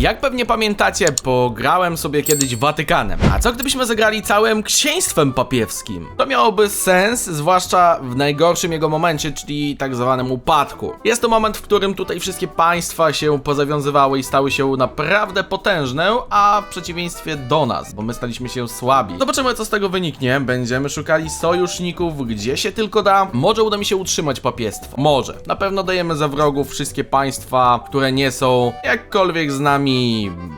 Jak pewnie pamiętacie, pograłem sobie kiedyś Watykanem. A co gdybyśmy zagrali całym księstwem papiewskim? To miałoby sens, zwłaszcza w najgorszym jego momencie, czyli tak zwanym upadku. Jest to moment, w którym tutaj wszystkie państwa się pozawiązywały i stały się naprawdę potężne, a w przeciwieństwie do nas, bo my staliśmy się słabi. Zobaczymy, co z tego wyniknie. Będziemy szukali sojuszników, gdzie się tylko da. Może uda mi się utrzymać papiestwo. Może. Na pewno dajemy za wrogów wszystkie państwa, które nie są jakkolwiek z nami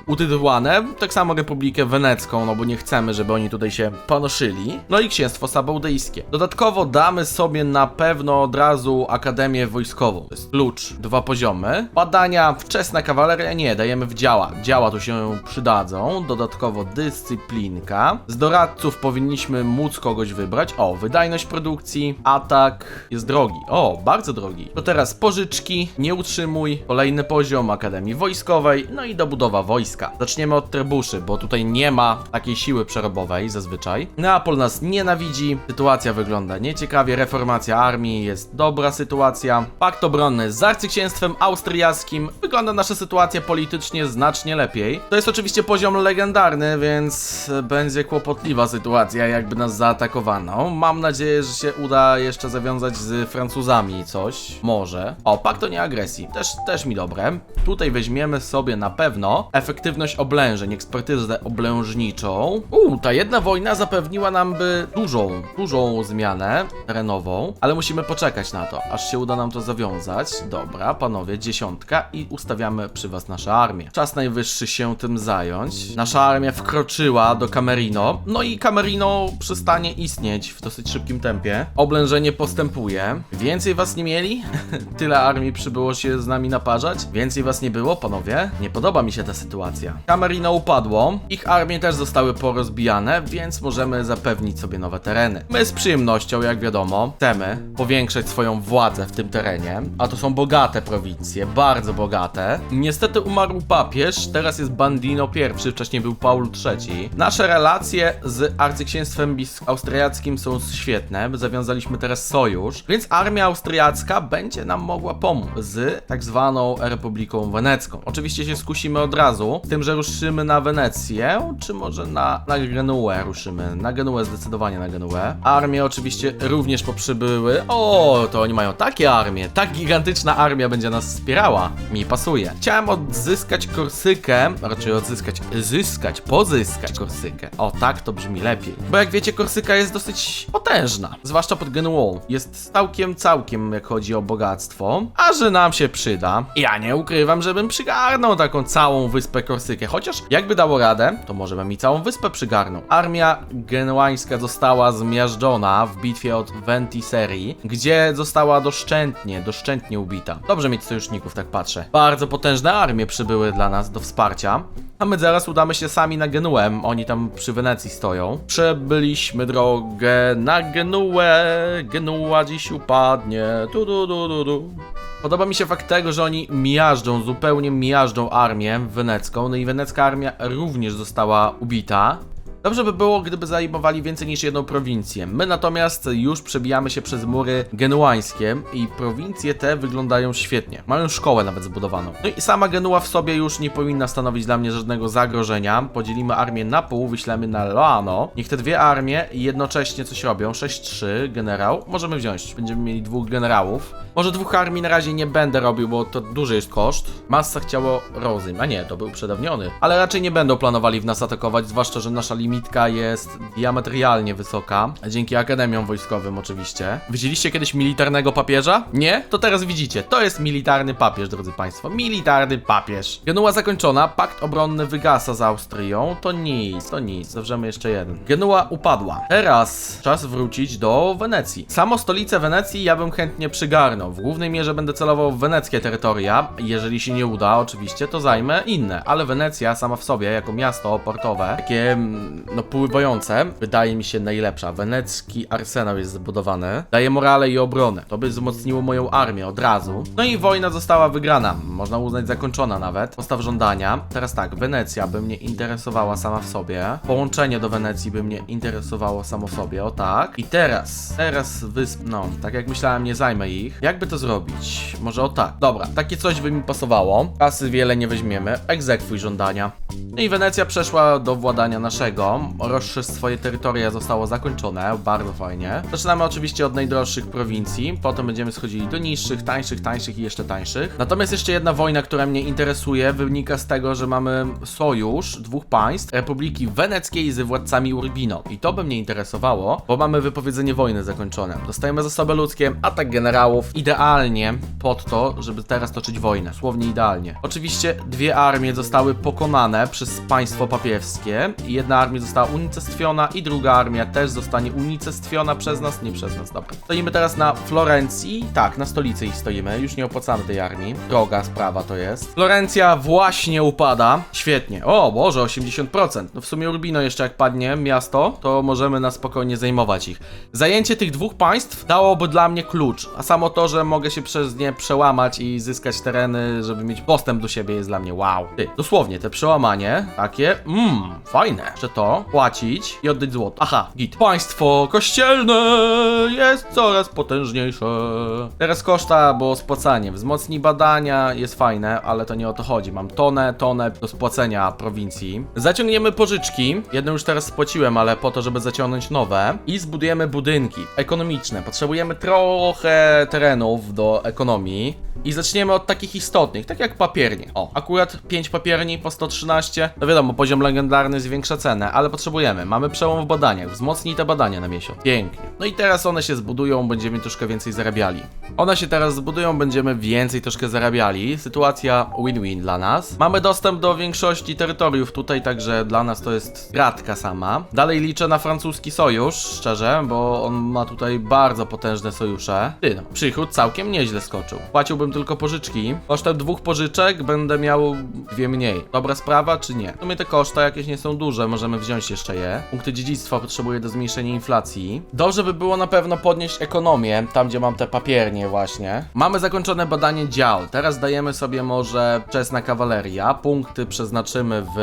utytułowane. Tak samo Republikę Wenecką, no bo nie chcemy, żeby oni tutaj się panoszyli. No i księstwo sabaudyjskie. Dodatkowo damy sobie na pewno od razu Akademię Wojskową. To jest klucz. Dwa poziomy. Badania wczesna kawaleria nie, dajemy w działa. Działa tu się przydadzą. Dodatkowo dyscyplinka. Z doradców powinniśmy móc kogoś wybrać. O, wydajność produkcji, atak jest drogi. O, bardzo drogi. To teraz pożyczki, nie utrzymuj, kolejny poziom Akademii Wojskowej, no i dobudowa wojska. Zaczniemy od trybuszy, bo tutaj nie ma takiej siły przerobowej zazwyczaj. Neapol nas nienawidzi, sytuacja wygląda nieciekawie, reformacja armii jest dobra sytuacja. Pakt obronny z arcyksięstwem austriackim. Wygląda nasza sytuacja politycznie znacznie lepiej. To jest oczywiście poziom legendarny, więc będzie kłopotliwa sytuacja, jakby nas zaatakowano. Mam nadzieję, że się uda jeszcze zawiązać z Francuzami coś. Może. O, pakt o nieagresji. Też, też mi dobre. Tutaj weźmiemy sobie na pewno efektywność oblężeń, ekspertyzę oblężniczą. Uuu, ta jedna wojna zapewniła nam by dużą, dużą zmianę terenową, ale musimy poczekać na to, aż się uda nam to zawiązać. Dobra, panowie, dziesiątka i ustawiamy przy was nasze armię. Czas najwyższy się tym zająć. Nasza armia wkroczyła do Camerino, no i Camerino przestanie istnieć w dosyć szybkim tempie. Oblężenie postępuje. Więcej was nie mieli? Tyle armii przybyło się z nami naparzać? Więcej was nie było, panowie? Nie podoba mi się ta sytuacja. Camerino upadło, ich armie też zostały porozbijane, więc możemy zapewnić sobie nowe tereny. My z przyjemnością, jak wiadomo, chcemy powiększać swoją władzę w tym terenie, a to są bogate prowincje, bardzo bogate. Niestety umarł papież, teraz jest Bandino I, wcześniej był Paul III. Nasze relacje z arcyksięstwem austriackim są świetne, zawiązaliśmy teraz sojusz, więc armia austriacka będzie nam mogła pomóc z tak zwaną Republiką Wenecką. Oczywiście się skusimy od razu, tym, że ruszymy na Wenecję, czy może na, na Genuę ruszymy. Na Genuę, zdecydowanie na Genuę. Armie oczywiście również poprzybyły. O, to oni mają takie armie. Tak gigantyczna armia będzie nas wspierała. Mi pasuje. Chciałem odzyskać Korsykę, raczej odzyskać, zyskać, pozyskać Korsykę. O, tak to brzmi lepiej. Bo jak wiecie, Korsyka jest dosyć potężna. Zwłaszcza pod Genuą. Jest całkiem, całkiem, jak chodzi o bogactwo. A że nam się przyda. Ja nie ukrywam, żebym przygarnął taką całą wyspę Korsykę. Chociaż jakby dało radę, to może bym i całą wyspę przygarnął. Armia genuańska została zmiażdżona w bitwie od Ventiseri, gdzie została doszczętnie, doszczętnie ubita. Dobrze mieć sojuszników, tak patrzę. Bardzo potężne armie przybyły dla nas do wsparcia. A my zaraz udamy się sami na Genuę. Oni tam przy Wenecji stoją. Przebyliśmy drogę na Genuę. Genua dziś upadnie. Tu, du, du, du, du. Podoba mi się fakt tego, że oni miażdżą, zupełnie miażdżą armię wenecką. No i wenecka armia również została ubita. Dobrze by było, gdyby zajmowali więcej niż jedną prowincję. My natomiast już przebijamy się przez mury genuańskie i prowincje te wyglądają świetnie. Mają szkołę nawet zbudowaną. No i sama Genua w sobie już nie powinna stanowić dla mnie żadnego zagrożenia. Podzielimy armię na pół, wyślemy na Loano. Niech te dwie armie jednocześnie coś robią. 6-3, generał. Możemy wziąć. Będziemy mieli dwóch generałów. Może dwóch armii na razie nie będę robił, bo to duży jest koszt. Massa chciało Rozym, a nie, to był przedawniony. Ale raczej nie będą planowali w nas atakować, zwłaszcza, że nasza limitka jest diametralnie wysoka. Dzięki akademiom wojskowym oczywiście. Widzieliście kiedyś militarnego papieża? Nie? To teraz widzicie. To jest militarny papież, drodzy państwo. Militarny papież. Genua zakończona, pakt obronny wygasa z Austrią. To nic, to nic. Zawrzemy jeszcze jeden. Genua upadła. Teraz czas wrócić do Wenecji. Samo stolicę Wenecji ja bym chętnie przygarnął. W głównej mierze będę celował w weneckie terytoria. Jeżeli się nie uda, oczywiście, to zajmę inne. Ale Wenecja sama w sobie, jako miasto portowe, takie mm, no pływające, wydaje mi się najlepsza. Wenecki arsenał jest zbudowany. Daje morale i obronę. To by wzmocniło moją armię od razu. No i wojna została wygrana. Można uznać zakończona nawet. Postaw żądania. Teraz tak, Wenecja by mnie interesowała sama w sobie. Połączenie do Wenecji by mnie interesowało samo w sobie, o tak. I teraz, teraz wysp, no, tak jak myślałem, nie zajmę ich. Jakby to zrobić? Może o tak. Dobra, takie coś by mi pasowało. Kasy wiele nie weźmiemy. Egzekwuj żądania. No i Wenecja przeszła do władania naszego. Rozszerz swoje terytoria zostało zakończone. Bardzo fajnie. Zaczynamy oczywiście od najdroższych prowincji. Potem będziemy schodzili do niższych, tańszych, tańszych i jeszcze tańszych. Natomiast jeszcze jedna wojna, która mnie interesuje, wynika z tego, że mamy sojusz dwóch państw. Republiki Weneckiej z władcami Urbino. I to by mnie interesowało, bo mamy wypowiedzenie wojny zakończone. Dostajemy zasoby ludzkie, atak generałów. Idealnie pod to, żeby teraz toczyć wojnę. Słownie idealnie. Oczywiście dwie armie zostały pokonane przez państwo papiewskie. Jedna armia została unicestwiona i druga armia też zostanie unicestwiona przez nas, nie przez nas, dobra. Stoimy teraz na Florencji, tak, na stolicy ich stoimy, już nie opłacamy tej armii. Droga sprawa to jest. Florencja właśnie upada, świetnie. O Boże, 80%. No w sumie Urbino jeszcze jak padnie miasto, to możemy na spokojnie zajmować ich. Zajęcie tych dwóch państw dałoby dla mnie klucz, a samo to, że mogę się przez nie przełamać i zyskać tereny, żeby mieć postęp do siebie jest dla mnie wow. Ty, dosłownie, te przełamanie, takie, mmm, fajne. Że to, płacić i oddać złoto. Aha, git. Państwo kościelne jest coraz potężniejsze. Teraz koszta, bo spłacanie. Wzmocni badania, jest fajne, ale to nie o to chodzi. Mam tonę, tonę do spłacenia prowincji. Zaciągniemy pożyczki. Jedną już teraz spłaciłem, ale po to, żeby zaciągnąć nowe. I zbudujemy budynki ekonomiczne. Potrzebujemy trochę terenów do ekonomii. I zaczniemy od takich istotnych, tak jak papiernie. O, akurat 5 papierni po 113. No wiadomo, poziom legendarny zwiększa cenę, ale potrzebujemy. Mamy przełom w badaniach, wzmocnij te badania na miesiąc. Pięknie. No i teraz one się zbudują, będziemy troszkę więcej zarabiali. One się teraz zbudują, będziemy więcej troszkę zarabiali. Sytuacja win-win dla nas. Mamy dostęp do większości terytoriów tutaj, także dla nas to jest gratka sama. Dalej liczę na francuski sojusz, szczerze, bo on ma tutaj bardzo potężne sojusze. Ty no, przychód całkiem nieźle skoczył. Płaciłbym tylko pożyczki. Kosztem dwóch pożyczek będę miał dwie mniej. Dobra sprawa, czy nie? W sumie te koszta jakieś nie są duże, możemy wziąć jeszcze je. Punkty dziedzictwa potrzebuję do zmniejszenia inflacji. Dobrze by było na pewno podnieść ekonomię, tam gdzie mam te papiernie właśnie. Mamy zakończone badanie dział. Teraz dajemy sobie może czesna kawaleria. Punkty przeznaczymy w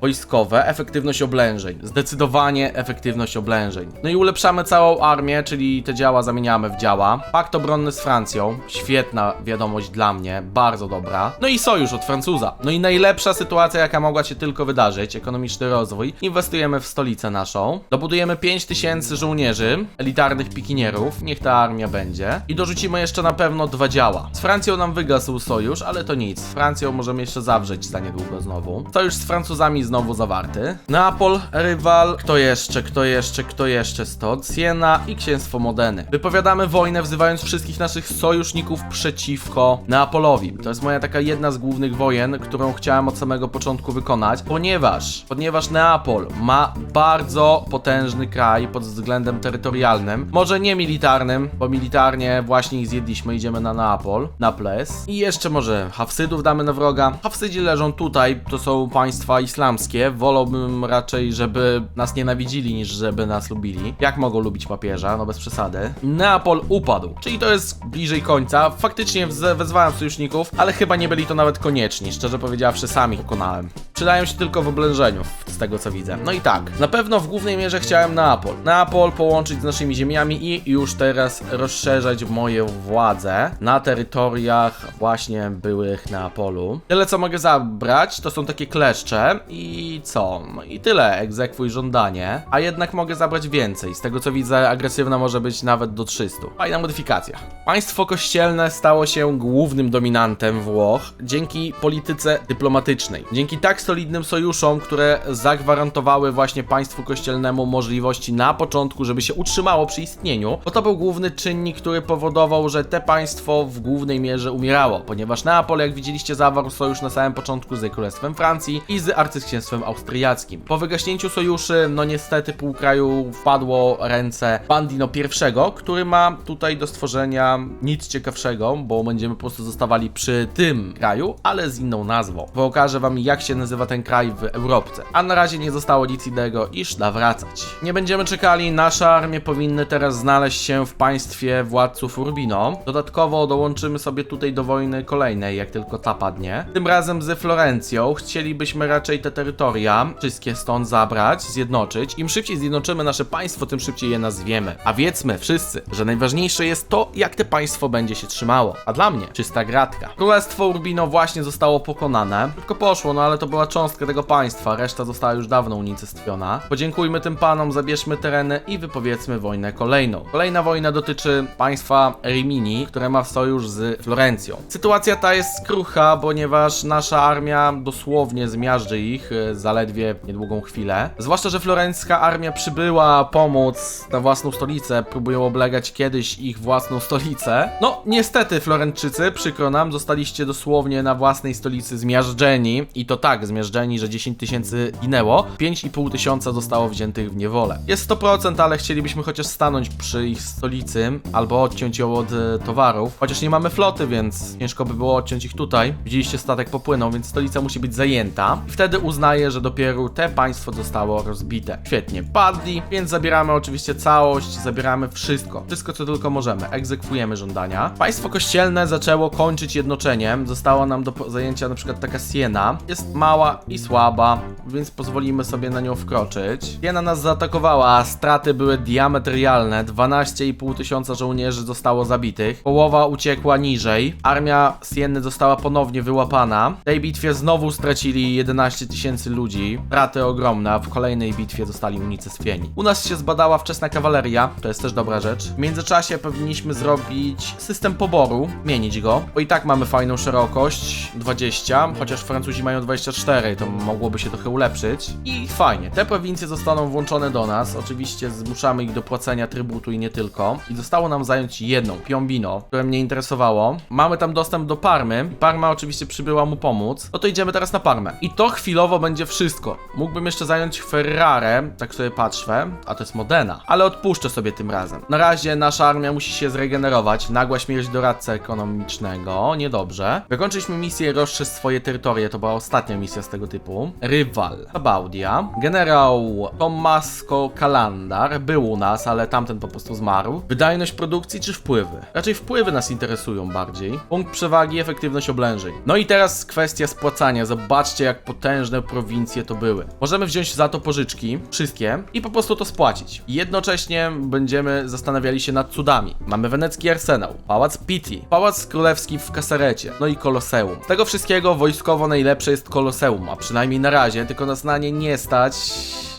wojskowe. Efektywność oblężeń. Zdecydowanie efektywność oblężeń. No i ulepszamy całą armię, czyli te działa zamieniamy w działa. Pakt obronny z Francją. Świetna wiadomość dla mnie. Bardzo dobra. No i sojusz od Francuza. No i najlepsza sytuacja, jaka mogła się tylko wydarzyć. Ekonomiczny rozwój. Inwestujemy w stolicę naszą. Dobudujemy 5000 żołnierzy, elitarnych pikinierów. Niech ta armia będzie. I dorzucimy jeszcze na pewno dwa działa. Z Francją nam wygasł sojusz, ale to nic. Z Francją możemy jeszcze zawrzeć za niedługo znowu. Sojusz z Francuzami znowu zawarty. Neapol, rywal. Kto jeszcze, kto jeszcze, kto jeszcze stąd? Siena i księstwo Modeny. Wypowiadamy wojnę, wzywając wszystkich naszych sojuszników przeciwko Neapolowi. To jest moja taka jedna z głównych wojen, którą chciałem od samego początku wykonać, ponieważ, ponieważ Neapol ma bardzo potężny kraj pod względem terytorialnym. Może nie militarnym, bo militarnie właśnie ich zjedliśmy, idziemy na Neapol, na ples. I jeszcze może Hafsydów damy na wroga. Hafsydzi leżą tutaj, to są państwa islamskie. Wolałbym raczej, żeby nas nienawidzili, niż żeby nas lubili. Jak mogą lubić papieża? No bez przesady. Neapol upadł, czyli to jest bliżej końca. Faktycznie wezwałem sojuszników, ale chyba nie byli to nawet konieczni. Szczerze powiedziawszy, sami pokonałem. Przydają się tylko w oblężeniu, z tego co widzę. No i tak, na pewno w głównej mierze chciałem Neapol. Neapol połączyć z naszymi ziemiami i już teraz rozszerzać moje władze na terytoriach właśnie byłych Neapolu. Tyle co mogę zabrać, to są takie kleszcze i co? No i tyle, egzekwuj żądanie. A jednak mogę zabrać więcej. Z tego co widzę, agresywna może być nawet do 300. Fajna modyfikacja. Państwo kościelne stało się głównym dominantem Włoch dzięki polityce dyplomatycznej. Dzięki tak solidnym sojuszom, które zagwarantowały właśnie państwu kościelnemu możliwości na początku, żeby się utrzymało przy istnieniu, bo to był główny czynnik, który powodował, że te państwo w głównej mierze umierało, ponieważ Neapol, jak widzieliście, zawarł sojusz na samym początku z Królestwem Francji i z Arcyksięstwem Austriackim. Po wygaśnięciu sojuszy, no niestety pół kraju wpadło ręce Bandino I, który ma tutaj do stworzenia nic ciekawszego, bo będziemy po prostu zostawali przy tym kraju, ale z inną nazwą. Pokażę wam, jak się nazywa nazywa ten kraj w Europce. A na razie nie zostało nic innego niż nawracać. Nie będziemy czekali, nasze armie powinny teraz znaleźć się w państwie władców Urbino. Dodatkowo dołączymy sobie tutaj do wojny kolejnej, jak tylko ta padnie. Tym razem ze Florencją. Chcielibyśmy raczej te terytoria wszystkie stąd zabrać, zjednoczyć. Im szybciej zjednoczymy nasze państwo, tym szybciej je nazwiemy. A wiedzmy wszyscy, że najważniejsze jest to, jak te państwo będzie się trzymało. A dla mnie czysta gratka. Królestwo Urbino właśnie zostało pokonane. Tylko poszło, no ale to była cząstka tego państwa, reszta została już dawno unicestwiona. Podziękujmy tym panom, zabierzmy tereny i wypowiedzmy wojnę kolejną. Kolejna wojna dotyczy państwa Rimini, które ma sojusz z Florencją. Sytuacja ta jest skrucha, ponieważ nasza armia dosłownie zmiażdży ich e, zaledwie niedługą chwilę. Zwłaszcza, że florencka armia przybyła pomóc na własną stolicę, próbują oblegać kiedyś ich własną stolicę. No, niestety, Floreńczycy, przykro nam, zostaliście dosłownie na własnej stolicy zmiażdżeni. I to tak, zmiażdżeni, że 10 tysięcy ginęło, 5,5 tysiąca zostało wziętych w niewolę. Jest 100%, ale chcielibyśmy chociaż stanąć przy ich stolicy, albo odciąć ją od e, towarów. Chociaż nie mamy floty, więc ciężko by było odciąć ich tutaj. Widzieliście, statek popłynął, więc stolica musi być zajęta. I wtedy uznaje, że dopiero te państwo zostało rozbite. Świetnie, padli, więc zabieramy oczywiście całość, zabieramy wszystko. Wszystko, co tylko możemy. Egzekwujemy żądania. Państwo kościelne zaczęło kończyć jednoczeniem. Została nam do zajęcia na przykład taka Siena. Jest mała i słaba, więc pozwolimy sobie na nią wkroczyć. Siena nas zaatakowała, a straty były diametralne. 12,5 tysiąca żołnierzy zostało zabitych. Połowa uciekła niżej. Armia Sienny została ponownie wyłapana. W tej bitwie znowu stracili 11 tysięcy ludzi. Straty ogromne, a w kolejnej bitwie zostali unicestwieni. U nas się zbadała wczesna kawaleria, to jest też dobra rzecz. W międzyczasie powinniśmy zrobić system poboru, zmienić go, bo i tak mamy fajną szerokość 20, chociaż Francuzi mają 24, to mogłoby się trochę ulepszyć. I fajnie, te prowincje zostaną włączone do nas. Oczywiście zmuszamy ich do płacenia trybutu i nie tylko. I zostało nam zająć jedną, Piombino, które mnie interesowało. Mamy tam dostęp do Parmy. Parma oczywiście przybyła mu pomóc. No to idziemy teraz na Parmę. I to chwilowo będzie wszystko. Mógłbym jeszcze zająć Ferrarę, tak sobie patrzę, a to jest Modena. Ale odpuszczę sobie tym razem. Na razie nasza armia musi się zregenerować. Nagła śmierć doradcy ekonomicznego, niedobrze. Wykończyliśmy misję Rozszerz swoje terytorie, to była ostatnia misja z tego typu. Rywal, Baudia. Generał Tommaso Kalandar był u nas, ale tamten po prostu zmarł. Wydajność produkcji czy wpływy? Raczej wpływy nas interesują bardziej. Punkt przewagi, efektywność oblężeń. No i teraz kwestia spłacania. Zobaczcie, jak potężne prowincje to były. Możemy wziąć za to pożyczki, wszystkie, i po prostu to spłacić. Jednocześnie będziemy zastanawiali się nad cudami. Mamy wenecki arsenał, pałac Pitti, pałac królewski w Kasarecie, no i koloseum. Z tego wszystkiego wojskowo najlepsze jest koloseum, a przynajmniej na razie, tylko nas na nie nie stać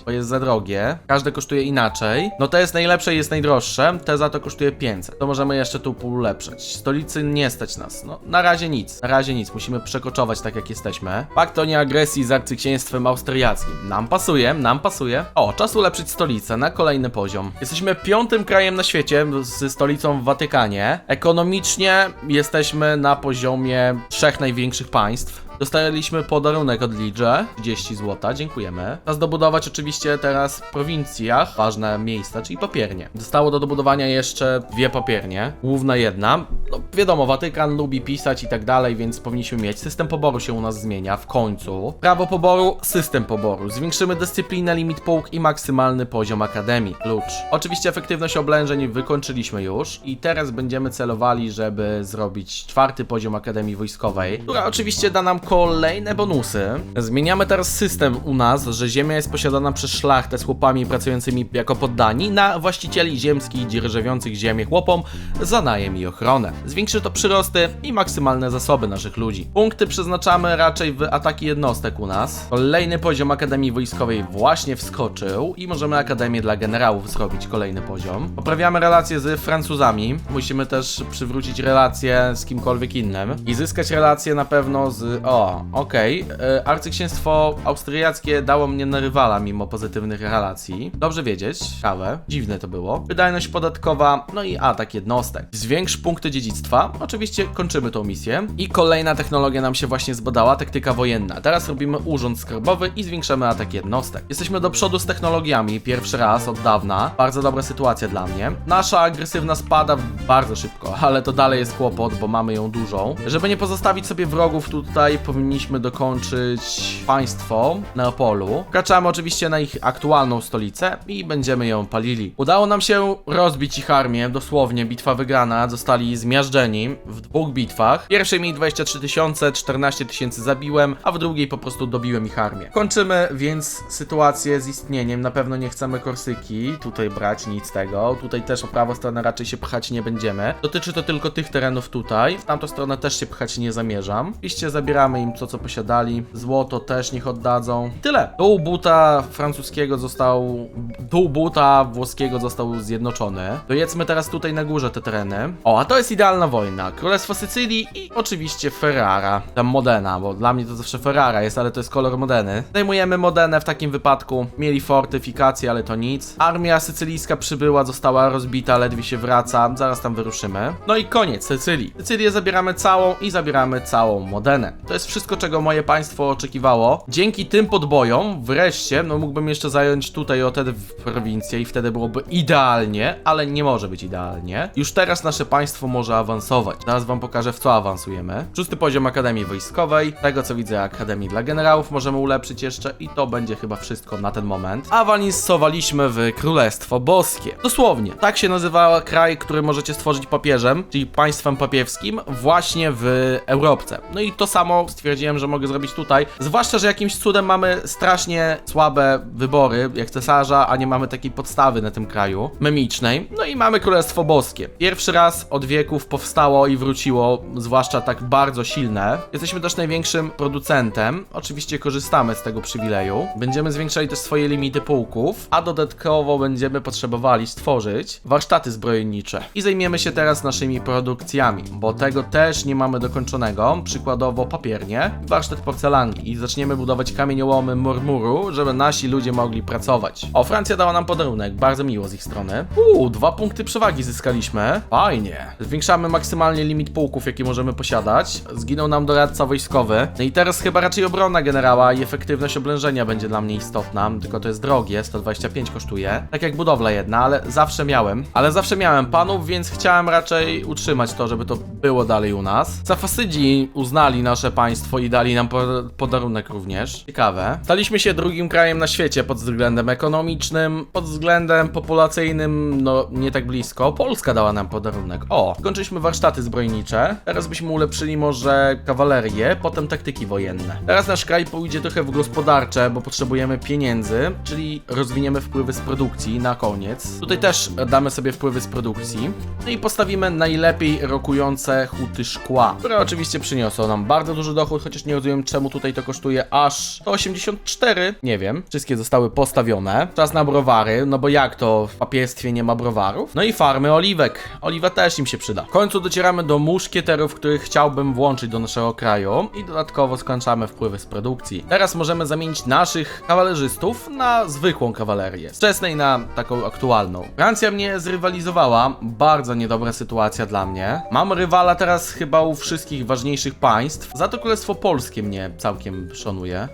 bo jest za drogie. Każde kosztuje inaczej. No to jest najlepsze i jest najdroższe. Te za to kosztuje 500. To możemy jeszcze tu ulepszać. Stolicy nie stać nas. No na razie nic. Na razie nic. Musimy przekoczować tak jak jesteśmy. Pakt o nieagresji z arcyksięstwem austriackim. Nam pasuje, nam pasuje. O, czas ulepszyć stolicę na kolejny poziom. Jesteśmy piątym krajem na świecie z stolicą w Watykanie. Ekonomicznie jesteśmy na poziomie trzech największych państw. Dostaliśmy podarunek od Lidże, 30 zł, dziękujemy. Czas dobudować oczywiście teraz w prowincjach ważne miejsca, czyli papiernie. Zostało do dobudowania jeszcze dwie papiernie, główna jedna. No wiadomo, Watykan lubi pisać i tak dalej, więc powinniśmy mieć. System poboru się u nas zmienia w końcu. Prawo poboru, system poboru. Zwiększymy dyscyplinę, limit pułk i maksymalny poziom akademii. Klucz. Oczywiście efektywność oblężeń wykończyliśmy już i teraz będziemy celowali, żeby zrobić czwarty poziom akademii wojskowej, która oczywiście da nam kolejne bonusy. Zmieniamy teraz system u nas, że ziemia jest posiadana przez szlachtę z chłopami pracującymi jako poddani na właścicieli ziemskich dzierżawiących ziemię chłopom za najem i ochronę. Zwiększy to przyrosty i maksymalne zasoby naszych ludzi. Punkty przeznaczamy raczej w ataki jednostek u nas. Kolejny poziom Akademii Wojskowej właśnie wskoczył i możemy Akademię dla generałów zrobić kolejny poziom. Poprawiamy relacje z Francuzami. Musimy też przywrócić relacje z kimkolwiek innym i zyskać relacje na pewno z... O, okej. E, Arcyksięstwo austriackie dało mnie na rywala mimo pozytywnych relacji. Dobrze wiedzieć. Ciekawe. Dziwne to było. Wydajność podatkowa, no i atak jednostek. Zwiększ punkty dziedzictwa. Oczywiście kończymy tą misję. I kolejna technologia nam się właśnie zbadała, taktyka wojenna. Teraz robimy urząd skarbowy i zwiększamy atak jednostek. Jesteśmy do przodu z technologiami, pierwszy raz od dawna. Bardzo dobra sytuacja dla mnie. Nasza agresywna spada bardzo szybko, ale to dalej jest kłopot, bo mamy ją dużą. Żeby nie pozostawić sobie wrogów tutaj, powinniśmy dokończyć państwo Neapolu. Wkraczamy oczywiście na ich aktualną stolicę i będziemy ją palili. Udało nam się rozbić ich armię, dosłownie bitwa wygrana, zostali zmiażdżeni w dwóch bitwach. W pierwszej mieli 23 tysiące, 14 tysięcy zabiłem, a w drugiej po prostu dobiłem ich armię. Kończymy więc sytuację z istnieniem, na pewno nie chcemy Korsyki tutaj brać, nic tego. Tutaj też o prawą stronę raczej się pchać nie będziemy. Dotyczy to tylko tych terenów tutaj, w tamtą stronę też się pchać nie zamierzam. Oczywiście zabieramy im to, co posiadali, złoto też niech oddadzą. Tyle. Dół buta francuskiego został, dół buta włoskiego został zjednoczony. Dojedzmy teraz tutaj na górze te tereny. O, a to jest idealna wojna. Królestwo Sycylii i oczywiście Ferrara. Tam Modena, bo dla mnie to zawsze Ferrara jest, ale to jest kolor Modeny. Zajmujemy Modenę w takim wypadku. Mieli fortyfikacje, ale to nic. Armia sycylijska przybyła, została rozbita, ledwie się wraca. Zaraz tam wyruszymy. No i koniec Sycylii. Sycylię zabieramy całą i zabieramy całą Modenę. To jest wszystko, czego moje państwo oczekiwało. Dzięki tym podbojom, wreszcie, no mógłbym jeszcze zająć tutaj o tę prowincję i wtedy byłoby idealnie, ale nie może być idealnie. Już teraz nasze państwo może awansować. Zaraz wam pokażę, w co awansujemy. Szósty poziom Akademii Wojskowej. Tego, co widzę, Akademii dla Generałów możemy ulepszyć jeszcze i to będzie chyba wszystko na ten moment. Awansowaliśmy w Królestwo Boskie. Dosłownie, tak się nazywa kraj, który możecie stworzyć papieżem, czyli państwem papiewskim, właśnie w Europce. No i to samo stwierdziłem, że mogę zrobić tutaj. Zwłaszcza, że jakimś cudem mamy strasznie słabe wybory, jak cesarza, a nie mamy takiej podstawy na tym kraju memicznej. No i mamy Królestwo Boskie. Pierwszy raz od wieków powstało i wróciło, zwłaszcza tak bardzo silne. Jesteśmy też największym producentem. Oczywiście korzystamy z tego przywileju. Będziemy zwiększali też swoje limity pułków, a dodatkowo będziemy potrzebowali stworzyć warsztaty zbrojenicze. I zajmiemy się teraz naszymi produkcjami, bo tego też nie mamy dokończonego. Przykładowo papiernie, warsztat porcelanki i zaczniemy budować kamieniołomy murmuru, żeby nasi ludzie mogli pracować. O, Francja dała nam podarunek, bardzo miło z ich strony. Uuu, dwa punkty przewagi zyskaliśmy. Fajnie. Zwiększamy maksymalnie limit pułków, jaki możemy posiadać. Zginął nam doradca wojskowy. No i teraz chyba raczej obrona generała i efektywność oblężenia będzie dla mnie istotna, tylko to jest drogie, 125 kosztuje. Tak jak budowla jedna, ale zawsze miałem. Ale zawsze miałem panów, więc chciałem raczej utrzymać to, żeby to było dalej u nas. Safasydzi uznali nasze państwo i dali nam po podarunek również. Ciekawe. Staliśmy się drugim krajem na świecie pod względem ekonomicznym, pod względem populacyjnym, no nie tak blisko. Polska dała nam podarunek. O, skończyliśmy warsztaty zbrojnicze. Teraz byśmy ulepszyli może kawalerię, potem taktyki wojenne. Teraz nasz kraj pójdzie trochę w gospodarcze, bo potrzebujemy pieniędzy, czyli rozwiniemy wpływy z produkcji na koniec. Tutaj też damy sobie wpływy z produkcji. No i postawimy najlepiej rokujące huty szkła, które oczywiście przyniosą nam bardzo duży dochód, chociaż nie rozumiem czemu tutaj to kosztuje aż 184. Nie wiem. Wszystkie zostały postawione. Czas na browary, no bo jak to w papiestwie nie ma browarów? No i farmy oliwek. Oliwa też im się przyda. W końcu docieramy do muszkieterów, których chciałbym włączyć do naszego kraju i dodatkowo skończamy wpływy z produkcji. Teraz możemy zamienić naszych kawalerzystów na zwykłą kawalerię. Z wczesnej na taką aktualną. Francja mnie zrywalizowała. Bardzo niedobra sytuacja dla mnie. Mam rywala teraz chyba u wszystkich ważniejszych państw. Za to Królestwo Polskie mnie całkiem szanuje.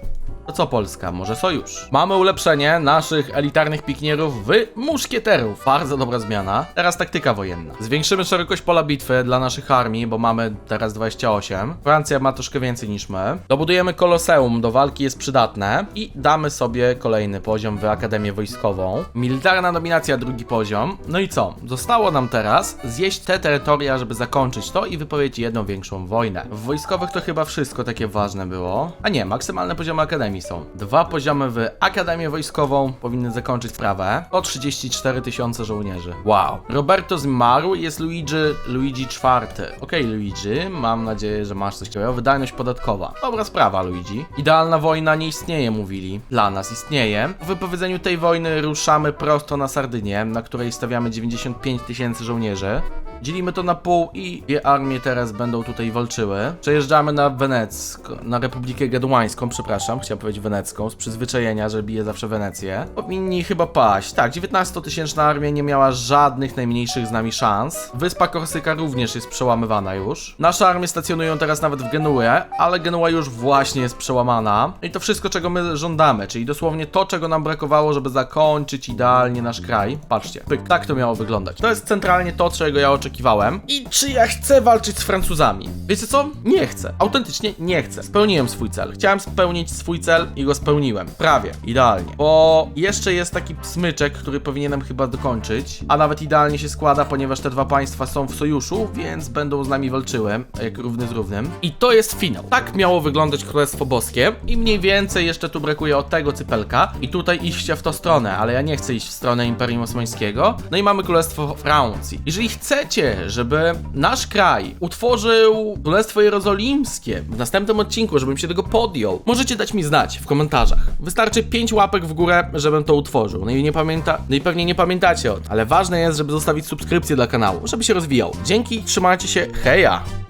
To co Polska? Może sojusz? Mamy ulepszenie naszych elitarnych piknierów w muszkieterów. Bardzo dobra zmiana. Teraz taktyka wojenna. Zwiększymy szerokość pola bitwy dla naszych armii, bo mamy teraz 28. Francja ma troszkę więcej niż my. Dobudujemy koloseum, do walki jest przydatne. I damy sobie kolejny poziom w Akademię Wojskową. Militarna dominacja, drugi poziom. No i co? Zostało nam teraz zjeść te terytoria, żeby zakończyć to i wypowiedzieć jedną większą wojnę. W wojskowych to chyba wszystko takie ważne było. A nie, maksymalne poziomy Akademii są. Dwa poziomy w Akademię Wojskową powinny zakończyć sprawę. O 34 tysiące żołnierzy. Wow. Roberto zmarł, jest Luigi, Luigi IV. Okej, Luigi, mam nadzieję, że masz coś ciekawego. Wydajność podatkowa. Dobra sprawa, Luigi. Idealna wojna nie istnieje, mówili. Dla nas istnieje. Po wypowiedzeniu tej wojny ruszamy prosto na Sardynię, na której stawiamy 95 tysięcy żołnierzy. Dzielimy to na pół i dwie armie teraz będą tutaj walczyły. Przejeżdżamy na Wenecko, na Republikę Geduańską, przepraszam, chciałem powiedzieć wenecką, z przyzwyczajenia, że bije zawsze Wenecję. Powinni chyba paść. Tak, 19-tysięczna armia nie miała żadnych najmniejszych z nami szans. Wyspa Korsyka również jest przełamywana już. Nasze armie stacjonują teraz nawet w Genue, ale Genua już właśnie jest przełamana. I to wszystko, czego my żądamy, czyli dosłownie to, czego nam brakowało, żeby zakończyć idealnie nasz kraj. Patrzcie, pyk, tak to miało wyglądać. To jest centralnie to, czego ja oczekiwałem oczekiwałem. I czy ja chcę walczyć z Francuzami? Wiecie co? Nie chcę. Autentycznie nie chcę. Spełniłem swój cel. Chciałem spełnić swój cel i go spełniłem. Prawie. Idealnie. Bo jeszcze jest taki smyczek, który powinienem chyba dokończyć. A nawet idealnie się składa, ponieważ te dwa państwa są w sojuszu, więc będą z nami walczyły, jak równy z równym. I to jest finał. Tak miało wyglądać Królestwo Boskie. I mniej więcej jeszcze tu brakuje od tego cypelka. I tutaj iście w tą stronę, ale ja nie chcę iść w stronę Imperium Osmańskiego. No i mamy Królestwo Francji. Jeżeli chcecie, żeby nasz kraj utworzył Królestwo Jerozolimskie w następnym odcinku, żebym się tego podjął, możecie dać mi znać w komentarzach. Wystarczy 5 łapek w górę, żebym to utworzył. No i nie pamięta, no i pewnie nie pamiętacie o tym, ale ważne jest, żeby zostawić subskrypcję dla kanału, żeby się rozwijał. Dzięki, trzymajcie się, heja!